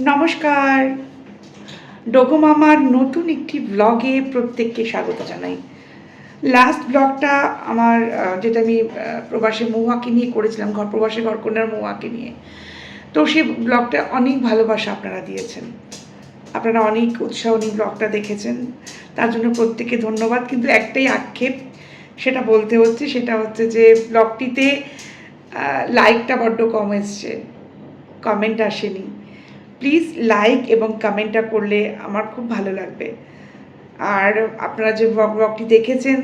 নমস্কার। ডোগো মামার নতুন একটি ব্লগে প্রত্যেককে স্বাগত জানাই। লাস্ট ব্লগটা আমার যেটা আমি প্রবাসে মৌয়াকে নিয়ে করেছিলাম, ঘর প্রবাসে ঘরকন্যার মৌয়াকে নিয়ে। তো সেই ব্লগটা অনেক ভালোবাসা আপনারা দিয়েছেন। আপনারা অনেক উৎসাহ নিয়ে ব্লগটা দেখেছেন। তার জন্য প্রত্যেককে ধন্যবাদ। কিন্তু একটাই আক্ষেপ, সেটা বলতে হচ্ছে, সেটা হচ্ছে যে ব্লগটিতে লাইকটা বড্ড কম এসছে। কমেন্ট আসেনি। প্লিজ লাইক এবং কমেন্টটা করলে আমার খুব ভালো লাগবে। আর আপনারা যে ব্লগ ব্লগটি দেখেছেন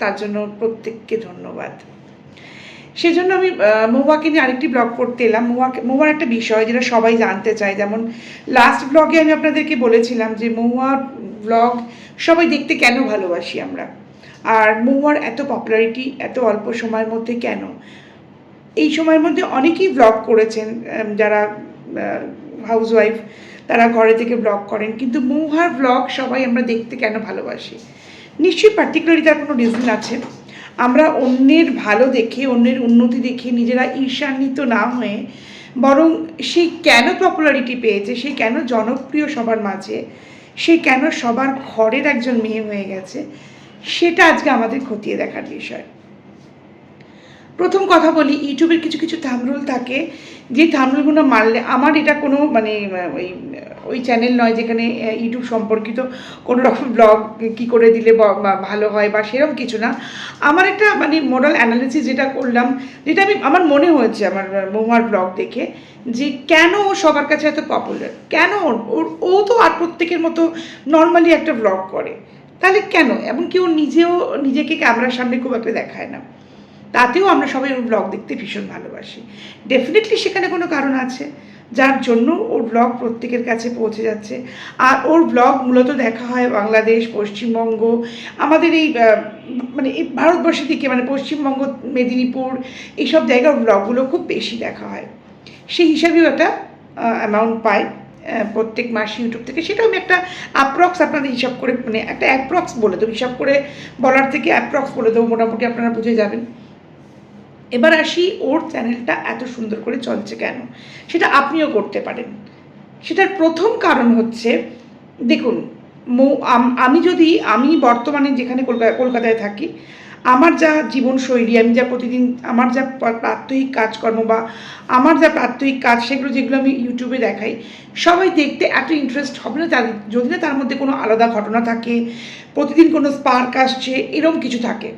তার জন্য প্রত্যেককে ধন্যবাদ। সেজন্য আমি মহুয়াকে নিয়ে আরেকটি ব্লগ করতে এলাম। মহুয়াকে মহুয়ার একটা বিষয় যেটা সবাই জানতে চায়, যেমন লাস্ট ব্লগে আমি আপনাদেরকে বলেছিলাম যে মহুয়ার ব্লগ সবাই দেখতে কেন ভালোবাসি আমরা? আর মহুয়ার এত পপুলারিটি এত অল্প সময়ের মধ্যে কেন? এই সময়ের মধ্যে অনেকেই ব্লগ করেছেন যারা হাউসওয়াইফ তারা ঘরে থেকে ব্লগ করেন। কিন্তু মৌহার ব্লগ সবাই আমরা দেখতে কেন ভালোবাসি? নিশ্চয়ই পার্টিকুলারলি তার কোনো রিজন আছে। আমরা অন্যের ভালো দেখে, অন্যের উন্নতি দেখে নিজেরা ঈর্ষান্বিত না হয়ে বরং সে কেন পপুলারিটি পেয়েছে সে কেন জনপ্রিয় সবার মাঝে সে কেন সবার ঘরের একজন মেয়ে হয়ে গেছে, সেটা আজকে আমাদের খতিয়ে দেখার বিষয়। প্রথম কথা বলি, ইউটিউবের কিছু কিছু থামরুল থাকে, যে থামরুলগুলো মারলে আমার এটা কোনো মানে ওই ওই চ্যানেল নয় যেখানে ইউটিউব সম্পর্কিত কোনো রকম ব্লগ কী করে দিলে ভালো হয় বা সেরকম কিছু না। আমার একটা মানে মোরাল অ্যানালিসিস যেটা করলাম, যেটা আমি, আমার মনে হয়েছে আমার মহুয়ার ব্লগ দেখে, যে কেন ও সবার কাছে এত পপুলার কেন ওর ও তো আর প্রত্যেকের মতো নর্মালি একটা ব্লগ করে? তাহলে কেন? এমনকি ও নিজেও, নিজেকে ক্যামেরার সামনে খুব একটা দেখায় না। তাতেও আমরা সবাই ওর ব্লগ দেখতে ভীষণ ভালোবাসি। ডেফিনেটলি সেখানে কোনো কারণ আছে। যার জন্য ওর ব্লগ প্রত্যেকের কাছে পৌঁছে যাচ্ছে। আর ওর ব্লগ মূলত দেখা হয় বাংলাদেশ পশ্চিমবঙ্গ আমাদের এই মানে এই ভারতবর্ষের দিকে মানে পশ্চিমবঙ্গ মেদিনীপুর এইসব জায়গার ব্লগগুলো খুব বেশি দেখা হয়। সেই হিসাবেও একটা অ্যামাউন্ট আহ, প্রত্যেক মাস ইউটিউব থেকে। সেটাও আমি একটা অ্যাপ্রক্স আপনাদের হিসাব করে মানে একটা অ্যাপ্রক্স বলে দেবো। হিসাব করে বলার থেকে অ্যাপ্রক্স বলে দেবো। মোটামুটি আপনারা বুঝে যাবেন। এবার আসি ওর চ্যানেলটা এত সুন্দর করে চলছে কেন? সেটা আপনিও করতে পারেন। সেটার প্রথম কারণ হচ্ছে, দেখুন আমি যদি, আমি বর্তমানে যেখানে কলকাতা কলকাতায় থাকি, আমার যা জীবনশৈলী, আমি যা প্রতিদিন, আমার যা প্রাত্যহিক কাজকর্ম বা আমার যা প্রাত্যহিক কাজ, সেগুলো যেগুলো আমি ইউটিউবে দেখাই, সবাই দেখতে এত ইন্টারেস্ট হবে না যদি না তার মধ্যে কোনো আলাদা ঘটনা থাকে, প্রতিদিন কোনো স্পার্ক আসছে এরকম কিছু থাকে।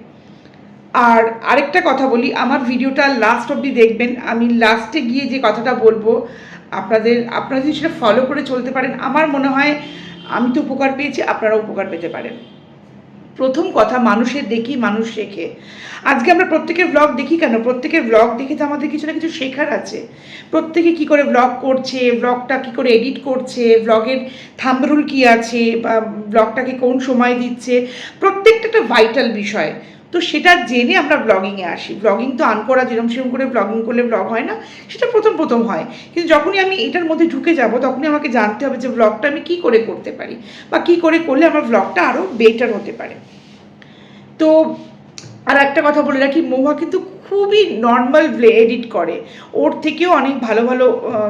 আর আরেকটা কথা বলি, আমার ভিডিওটা লাস্ট অবধি দেখবেন। আমি লাস্টে গিয়ে যে কথাটা বলব, আপনাদের, আপনারা যদি সেটা ফলো করে চলতে পারেন, আমার মনে হয় আমি তো উপকার পেয়েছি আপনারা উপকার পেতে পারেন। প্রথম কথা, মানুষের দেখি, মানুষ শেখে। আজকে আমরা প্রত্যেকের ব্লগ দেখি কেন? প্রত্যেকের ব্লগ দেখে তো আমাদের কিছু না কিছু শেখার আছে। প্রত্যেকে কি করে ব্লগ করছে ব্লগটা কি করে এডিট করছে ব্লগের থাম্বরুল কি আছে, বা ব্লগটাকে কোন সময় দিচ্ছে? প্রত্যেকটা একটা ভাইটাল বিষয়। তো সেটা জেনে আমরা ব্লগিংয়ে আসি। ব্লগিং তো আন করা যেরম সেরম করে ব্লগিং করলে ব্লগ হয় না, সেটা প্রথম প্রথম হয়। কিন্তু যখনই আমি এটার মধ্যে ঢুকে যাব, তখনই আমাকে জানতে হবে যে ব্লগটা আমি কি করে করতে পারি, বা কি করে করলে আমার ব্লগটা আরও বেটার হতে পারে। তো আর একটা কথা বলে রাখি, মহুয়া কিন্তু খুবই নর্মাল এডিট করে। ওর থেকেও অনেক ভালো ভালো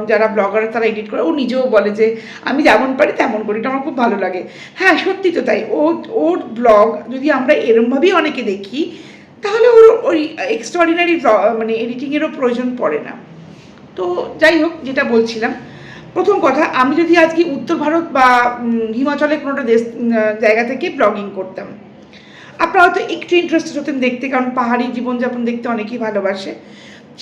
যারা ব্লগার তারা এডিট করে। ও নিজেও বলে যে, আমি যেমন পারি তেমন করি। এটা আমার খুব ভালো লাগে। হ্যাঁ সত্যি তো তাই। ও, ওর ব্লগ যদি আমরা এরমভাবেই অনেকে দেখি, তাহলে ওর ওই এক্সট্রাঅর্ডিনারি মানে এডিটিংয়েরও প্রয়োজন পড়ে না। তো যাই হোক, যেটা বলছিলাম। প্রথম কথা, আমি যদি আজকে উত্তর ভারত বা হিমাচলের কোনোটা দেশ জায়গা থেকে ব্লগিং করতাম আপনারা হয়তো একটু ইন্টারেস্টেড হতেন দেখতে কারণ পাহাড়ি জীবনযাপন দেখতে অনেকেই ভালোবাসে।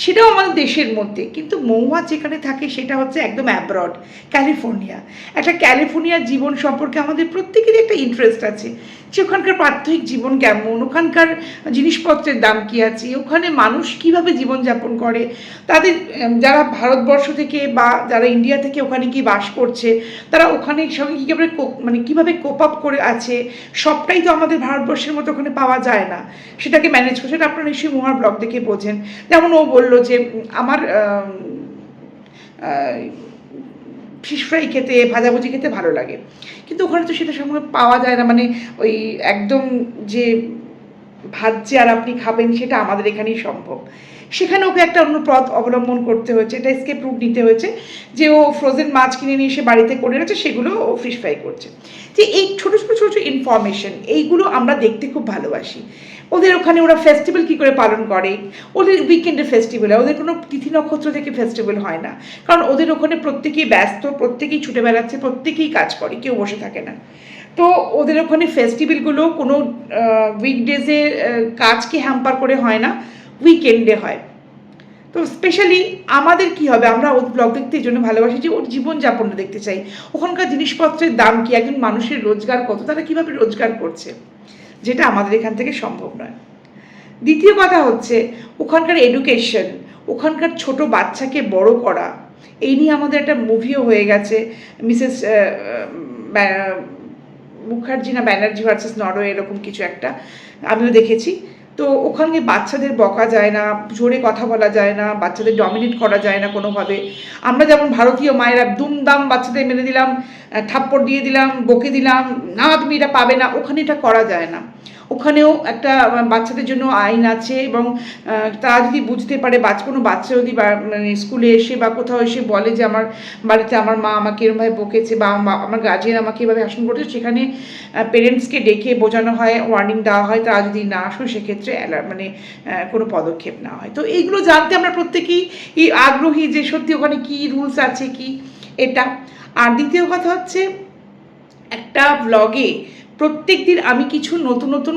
সেটাও আমাদের দেশের মধ্যে। কিন্তু মৌয়া যেখানে থাকে সেটা হচ্ছে একদম অ্যাব্রড ক্যালিফোর্নিয়া একটা ক্যালিফোর্নিয়ার জীবন সম্পর্কে আমাদের প্রত্যেকেরই একটা ইন্টারেস্ট আছে। যে ওখানকার প্রাত্যহিক জীবন কেমন, ওখানকার জিনিসপত্রের দাম কী আছে, ওখানে মানুষ কীভাবে জীবনযাপন করে, তাদের যারা ভারতবর্ষ থেকে বা যারা ইন্ডিয়া থেকে ওখানে কি বাস করছে, তারা ওখানে সঙ্গে কীভাবে মানে কীভাবে কোপ আপ করে আছে, সবটাই তো আমাদের ভারতবর্ষের মতো ওখানে পাওয়া যায় না। সেটাকে ম্যানেজ করছে সেটা আপনারা নিশ্চয়ই মহার ব্লগ দেখে বোঝেন। যেমন ও বলল যে, আমার ফিশ ফ্রাই খেতে, ভাজাভুজি খেতে ভালো লাগে। কিন্তু ওখানে তো সেটা সঙ্গে পাওয়া যায় না। মানে ওই একদম যে ভাজছে আর আপনি খাবেন, সেটা আমাদের এখানেই সম্ভব। সেখানে ওকে একটা অন্য পথ অবলম্বন করতে হয়েছে। এটা স্কেপ রুট নিতে হয়েছে যে ও ফ্রোজেন মাছ কিনে নিয়ে এসে বাড়িতে করে রয়েছে সেগুলো ও ফিশ ফ্রাই করছে। যে এই ছোটো ছোটো ছোটো ছোটো ইনফরমেশন এইগুলো আমরা দেখতে খুব ভালোবাসি। ওদের ওখানে ওরা ফেস্টিভ্যাল কী করে পালন করে? ওদের উইকেন্ডের ফেস্টিভ্যাল হয়, ওদের কোনো তিথি নক্ষত্র থেকে ফেস্টিভ্যাল হয় না। কারণ ওদের ওখানে প্রত্যেকেই ব্যস্ত, প্রত্যেকেই ছুটে বেড়াচ্ছে, প্রত্যেকেই কাজ করে, কেউ বসে থাকে না। তো ওদের ওখানে ফেস্টিভ্যালগুলো কোনো উইকডেজে কাজকে হ্যাম্পার করে হয় না উইকেন্ডে হয়। তো স্পেশালি আমাদের কি হবে? আমরা ওর ব্লগ দেখতে এই জন্য ভালোবাসি যে ওর জীবনযাপনটা দেখতে চাই। ওখানকার জিনিসপত্রের দাম কি? একজন মানুষের রোজগার কত? তারা কীভাবে রোজগার করছে? যেটা আমাদের এখান থেকে সম্ভব নয়। দ্বিতীয় কথা হচ্ছে, ওখানকার এডুকেশন ওখানকার ছোট বাচ্চাকে বড় করা, এই নিয়ে আমাদের একটা মুভিও হয়ে গেছে। মিসেস মুখার্জি না ব্যানার্জি ভার্সেস নরওয়ে এরকম কিছু একটা। আমিও দেখেছি। তো ওখানে বাচ্চাদের বকা যায় না, জোরে কথা বলা যায় না, বাচ্চাদের ডমিনেট করা যায় না কোনোভাবে। আমরা যেমন ভারতীয় মায়েরা দুমদাম বাচ্চাদের মেরে দিলাম থাপ্পড় দিয়ে দিলাম, বকে দিলাম, না তুমি এটা পাবে না, ওখানে এটা করা যায় না। ওখানেও একটা বাচ্চাদের জন্য আইন আছে এবং তারা যদি বুঝতে পারে বাচ্চা কোনো বাচ্চা যদি মানে স্কুলে এসে বা কোথাও এসে বলে যে আমার বাড়িতে আমার মা আমাকে এরমভাবে বকেছে বা আমা- আমার গার্জিয়ান আমাকে এভাবে শাসন করছে সেখানে পেরেন্টসকে ডেকে বোঝানো হয় ওয়ার্নিং দেওয়া হয়, তারা যদি না আসো সেক্ষেত্রে মানে কোনো পদক্ষেপ নেওয়া হয়। তো এইগুলো জানতে আমরা প্রত্যেকেই আগ্রহী যে সত্যি ওখানে কী রুলস আছে, কি এটা। আর দ্বিতীয় কথা হচ্ছে, একটা ব্লগে প্রত্যেক দিন আমি কিছু নতুন নতুন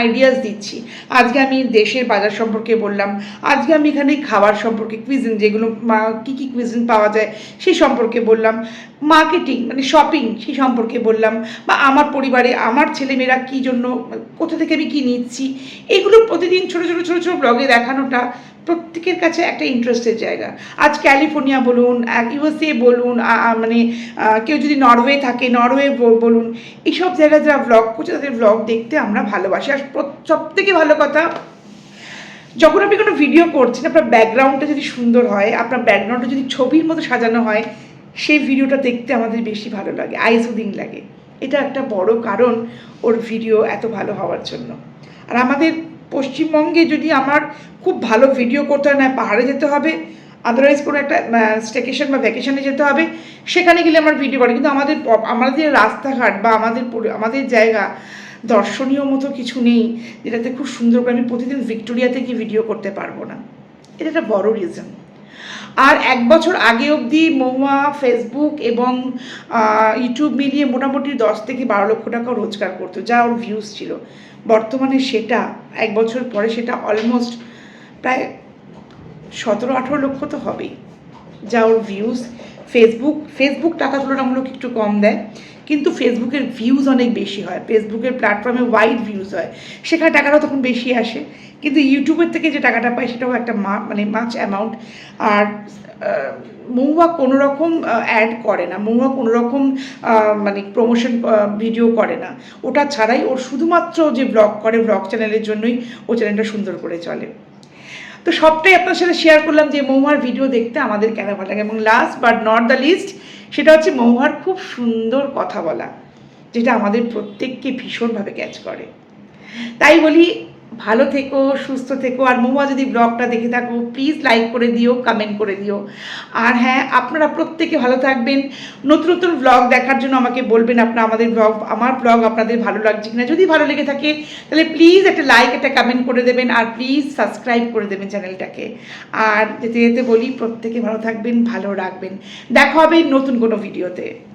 আইডিয়াস দিচ্ছি। আজকে আমি দেশের বাজার সম্পর্কে বললাম, আজকে আমি এখানে খাবার সম্পর্কে কুইজিন যেগুলো কী কী কুইজিন পাওয়া যায় সেই সম্পর্কে বললাম। মার্কেটিং মানে শপিং সেই সম্পর্কে বললাম। বা আমার পরিবারে আমার ছেলেমেয়েরা কী জন্য, কোথা থেকে আমি কী নিচ্ছি, এগুলো প্রতিদিন ছোটো ছোটো ছোটো ছোটো ব্লগে দেখানোটা প্রত্যেকের কাছে একটা ইন্টারেস্টের জায়গা। আজ ক্যালিফোর্নিয়া বলুন ইউএসএ বলুন মানে কেউ যদি নরওয়ে থাকে, নরওয়ে বলুন, এইসব জায়গায় যারা ব্লগ করছে, তাদের ব্লগ দেখতে আমরা ভালোবাসি। আর সব থেকে ভালো কথা, যখন আপনি কোনো ভিডিও করছেন, আপনার ব্যাকগ্রাউন্ডটা যদি সুন্দর হয়, আপনার ব্যাকগ্রাউন্ডটা যদি ছবির মতো সাজানো হয় সেই ভিডিওটা দেখতে আমাদের বেশি ভালো লাগে আই সুদিং লাগে। এটা একটা বড় কারণ ওর ভিডিও এত ভালো হওয়ার জন্য। আর আমাদের পশ্চিমবঙ্গে যদি আমার খুব ভালো ভিডিও করতে হয় না, পাহাড়ে যেতে হবে আদারওয়াইজ কোনো একটা স্টেকেশন বা ভ্যাকেশনে যেতে হবে, সেখানে গেলে আমার ভিডিও করে। কিন্তু আমাদের আমাদের রাস্তাঘাট বা আমাদের আমাদের জায়গা দর্শনীয় মতো কিছু নেই, যেটাতে খুব সুন্দর করে আমি প্রতিদিন ভিক্টোরিয়াতে গিয়ে ভিডিও করতে পারব না। এটা একটা বড় রিজন আর এক বছর আগে অবধি মহুয়া ফেসবুক এবং ইউটিউব মিলিয়ে মোটামুটি দশ থেকে বারো লক্ষ টাকা রোজগার করতো, যা ওর ভিউজ ছিল। বর্তমানে সেটা, এক বছর পরে সেটা অলমোস্ট প্রায় সতেরো আঠেরো লক্ষ তো হবেই, যা ওর ভিউজ ফেসবুক ফেসবুক টাকা তুলনামূলক একটু কম দেয়, কিন্তু ফেসবুকের ভিউজ অনেক বেশি হয়। ফেসবুকের প্ল্যাটফর্মে ওয়াইড ভিউজ হয়। সেখানে টাকাটাও তখন বেশি আসে। কিন্তু ইউটিউবের থেকে যে টাকাটা পায়, সেটাও একটা মা মানে মাছ অ্যামাউন্ট আর মহুয়া কোনো রকম অ্যাড করে না। মৌয়া কোনো রকম মানে প্রমোশন ভিডিও করে না। ওটা ছাড়াই ওর শুধুমাত্র যে ব্লগ করে ব্লগ চ্যানেলের জন্যই ও চ্যানেলটা সুন্দর করে চলে। তো সবটাই আপনার সাথে শেয়ার করলাম যে মহুয়ার ভিডিও দেখতে আমাদের কেন ভালো লাগে। এবং last but not the least সেটা হচ্ছে মহুয়ার খুব সুন্দর কথা বলা, যেটা আমাদের প্রত্যেককে ভীষণভাবে ক্যাচ করে। তাই বলি ভালো থেকো, সুস্থ থেকো। আর মহুয়া যদি ব্লগটা দেখে থাকো প্লিজ লাইক করে দিও কমেন্ট করে দিও। আর হ্যাঁ আপনারা প্রত্যেকে ভালো থাকবেন। নতুন নতুন ব্লগ দেখার জন্য আমাকে বলবেন আপনারা আমাদের ব্লগ আমার ব্লগ আপনাদের ভালো লাগছে কিনা। যদি ভালো লেগে থাকে, তাহলে প্লিজ একটা লাইক একটা কমেন্ট করে দেবেন। আর প্লিজ সাবস্ক্রাইব করে দেবেন চ্যানেলটাকে আর যেতে যেতে বলি, প্রত্যেকে ভালো থাকবেন, ভালো রাখবেন। দেখা হবে নতুন কোনো ভিডিওতে